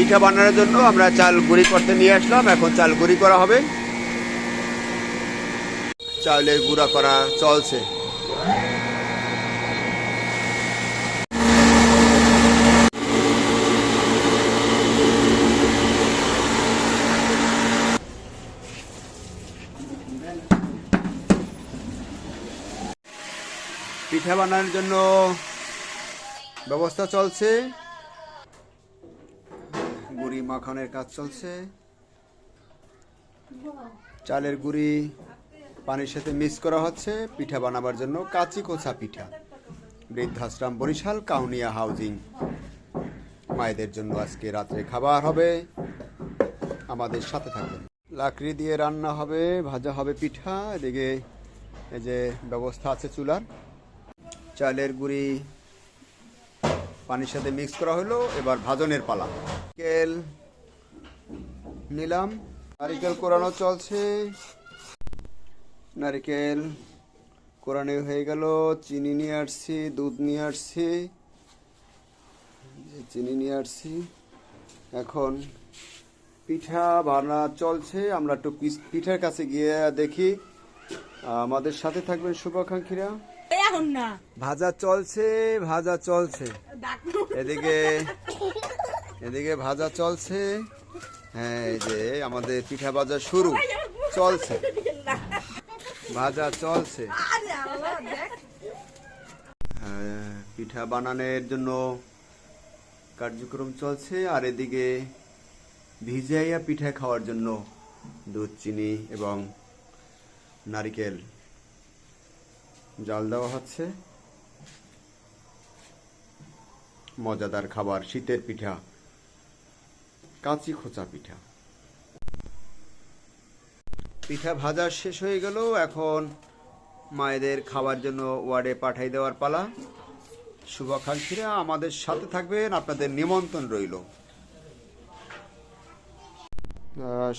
পিঠা বানানোর জন্য আমরা চাল গুঁড়ি করতে নিয়ে আসলাম। এখন চাল গুঁড়ি করা হবে। চালের গুঁড়া করা চলছে। পিঠা বানানোর জন্য ব্যবস্থা চলছে। গুড়ি মাখানের কাজ চলছে। চালের গুড়ি পানির সাথে মিক্স করা হচ্ছে পিঠা বানাবার জন্য কাচি কোচা পিঠা। বৃদ্ধাশ্রম বরিশাল কাউনিয়া হাউজিং। মায়েদের জন্য আজকে রাত্রে খাবার হবে। আমাদের সাথে থাকবেন লাকড়ি দিয়ে রান্না হবে ভাজা হবে পিঠা এদিকে এই যে ব্যবস্থা আছে চুলার। চালের গুঁড়ি পানির সাথে মিক্স করা হলো এবার ভাজনের পালা। নারকেল নিলাম। নারিকেল কোরানো চলছে। নারিকেল কোরানো হয়ে গেল চিনি নিয়ে আসছি দুধ নিয়ে আসছি। চিনি নিয়ে আসছি। এখন পিঠা বানা চলছে আমরা একটু পিঠার কাছে গিয়ে দেখি। আমাদের সাথে থাকবেন শুভাকাঙ্ক্ষীরা। ভাজা চলছে ভাজা চলছে। এদিকে এদিকে ভাজা চলছে। হ্যাঁ এই যে আমাদের পিঠা ভাজা শুরু। চলছে। ভাজা চলছে। হ্যাঁ, পিঠা বানানোর জন্য কার্যক্রম চলছে। আর এদিকে ভিজাইয়া পিঠা খাওয়ার জন্য দুধ চিনি এবং নারিকেল জাল দেওয়া হচ্ছে। মজাদার খাবার, শীতের পিঠা কাঁচি খোঁচা পিঠা। পিঠা ভাজা শেষ হয়ে গেল এখন মায়েদের খাবার জন্য ওয়ার্ডে পাঠাই দেওয়ার পালা। শুভাকাঙ্ক্ষীরা আমাদের সাথে থাকবেন, আপনাদের নিমন্ত্রণ রইল।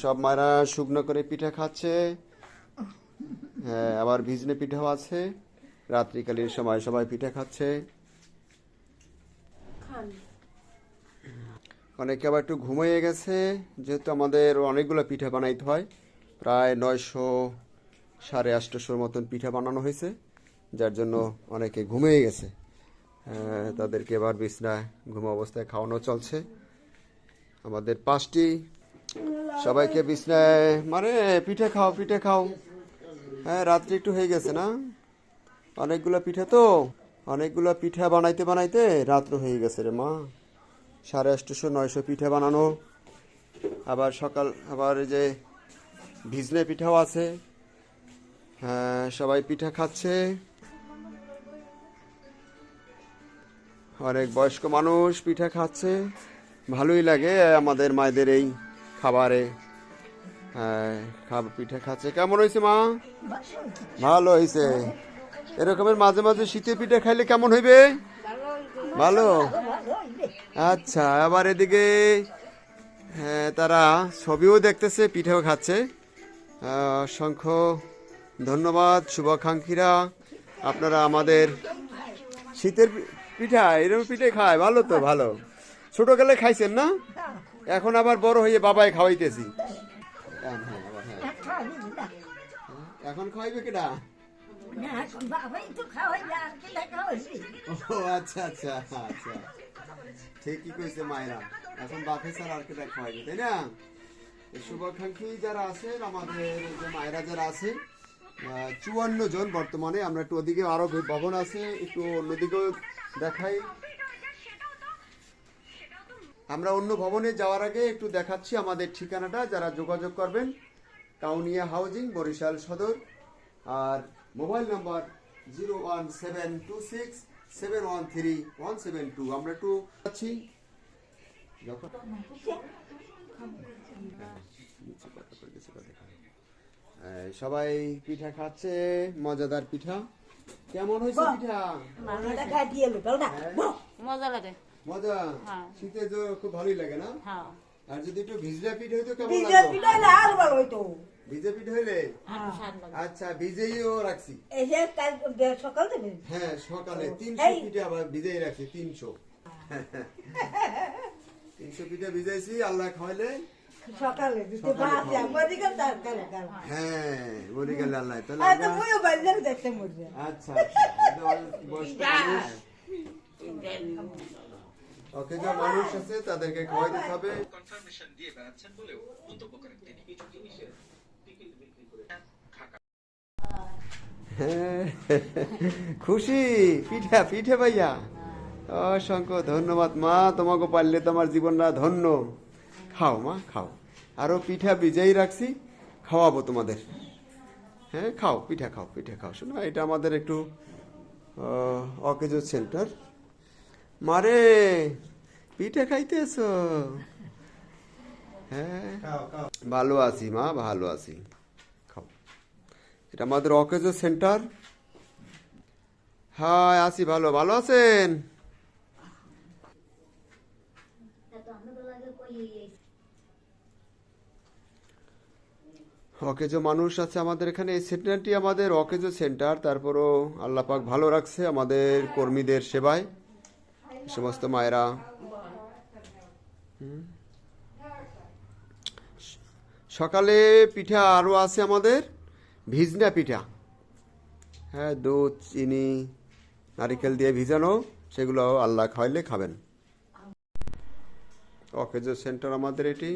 সব মায়েরা শুকনো করে পিঠা খাচ্ছে। হ্যাঁ আবার ভিজনে পিঠাও আছে। রাত্রিকালীন সময় সবাই পিঠা খাচ্ছে। অনেকে আবার একটু ঘুমিয়ে গেছে, যেহেতু আমাদের অনেকগুলো পিঠা বানাইতে হয়। প্রায় নয়শো সাড়ে আটশোর মতন পিঠা বানানো হয়েছে, যার জন্য অনেকে ঘুমিয়ে গেছে। তাদেরকে এবার বিছনায় ঘুম অবস্থায় খাওয়ানো চলছে। আমাদের পাঁচটি, সবাইকে বিছনায় মানে পিঠে খাও পিঠে খাও। হ্যাঁ রাত্রি একটু হয়ে গেছে না? অনেকগুলো পিঠে তো? অনেকগুলো পিঠা বানাইতে বানাইতে রাত্র হয়ে গেছে রে মা। সাড়ে আটশোশো নয়শো পিঠা বানানো। আবার সকাল আবার যে ভিজনে পিঠাও আছে। হ্যাঁ সবাই পিঠা খাচ্ছে। অনেক বয়স্ক মানুষ পিঠা খাচ্ছে। ভালোই লাগে আমাদের মায়েদের এই খাবারে। হ্যাঁ খাবার পিঠা খাচ্ছে। কেমন হয়েছে মা? ভালো হয়েছে। এরকমের মাঝে মাঝে শীতের পিঠা খাইলে কেমন হইবে? ভালো? আচ্ছা আবার এদিকে হ্যাঁ তারা ছবিও দেখতেছে, পিঠেও খাচ্ছে। অসংখ্য ধন্যবাদ, শুভাকাঙ্ক্ষীরা। আপনারা আমাদের শীতের পিঠা, এরকম পিঠে খায়, ভালো তো, ভালো। ছোটকালে খাইছেন না? এখন আবার বড় হয়ে বাবাই খাওয়াইতেছি। এখন খাওয়াইবে কেটা না বাবাই তো কি ও আচ্ছা আচ্ছা আচ্ছা ঠিকই কইছে মায়েরা। এখন বাপে স্যার আর কেটা খাওয়াইবে তাই না? শুভাকাঙ্ক্ষী যারা আছেন, আমাদের যে মায়েরা যারা আছে চুয়ান্ন জন বর্তমানে, আমরা একটু ওদিকে আরও ভবন আছে, একটু অন্যদিকেও দেখাই। আমরা অন্য ভবনে যাওয়ার আগে একটু দেখাচ্ছি আমাদের ঠিকানাটা, যারা যোগাযোগ করবেন। কাউনিয়া হাউজিং, বরিশাল সদর। আর mobile number zero one seven two six seven one three one seven two. আমরা একটু আছি। যখন সবাই পিঠা খাচ্ছে মজাদার পিঠা। কেমন হয়েছে পিঠা? বল। মজা লাগে। মজা? হ্যাঁ। শীতে তো খুব ভালোই লাগে না? হ্যাঁ। আর যদি একটু ভিজলা পিঠা হইতো কেমন ভিজে লাগতো? পিঠা না আর ভালো হইতো। ভিজে পিঠা হইলে? লাগে। আচ্ছা ভিজেইও রাখছি। এই যে কাল সকাল থেকে? হ্যাঁ সকালে তিনশো এই। পিঠা আবার ভিজেই রাখছি তিনশো। তিনশো পিঠা ভিজাইছি আল্লাহ খাওয়াইলে। সকালে দিতে ভাত মরি গেল তার কালে হ্যাঁ মরে গেলে আল্লাহ তাহলে আর মুইও বাইরে দেখতে মরবে। আচ্ছা আচ্ছা এটা বয়স্ক মানুষ। ওকে যে মানুষ আছে তাদেরকে খাওয়াই দিতে হবে। কনফার্মেশন দিয়ে বেড়াচ্ছেন বলেও মন্তব্য করেন তিনি। কিছু জিনিসের টিকিট বিক্রি করে ঢাকা হ্যাঁ, খুশি পিঠা পিঠে ভাইয়া। অসংখ্য ধন্যবাদ মা তোমাকে পারলে তোমার জীবনটা ধন্য। খাও মা খাও। আরও পিঠা ভিজেই রাখছি খাওয়াবো তোমাদের। হ্যাঁ খাও পিঠা খাও পিঠা খাও। শোনো এটা আমাদের একটু অকেজো সেন্টার। মারে পিঠে খাইতে এসো হ্যাঁ ভালো আছি মা ভালো আছি। খাও। এটা আমাদের অকেজো সেন্টার। হ্যাঁ আছি ভালো ভালো আছেন? অকেজো মানুষ আছে আমাদের এখানে। এই সেন্টারটি আমাদের অকেজো সেন্টার। তারপরও আল্লাহ পাক ভালো রাখছে আমাদের কর্মীদের সেবায়। সমস্ত মায়েরা। সকালে পিঠা আরও আছে আমাদের, ভিজনা পিঠা। হ্যাঁ দুধ, চিনি, নারিকেল দিয়ে ভিজানো, সেগুলো আল্লাহ খাওয়াইলে খাবেন। অকেজো সেন্টার আমাদের এটি।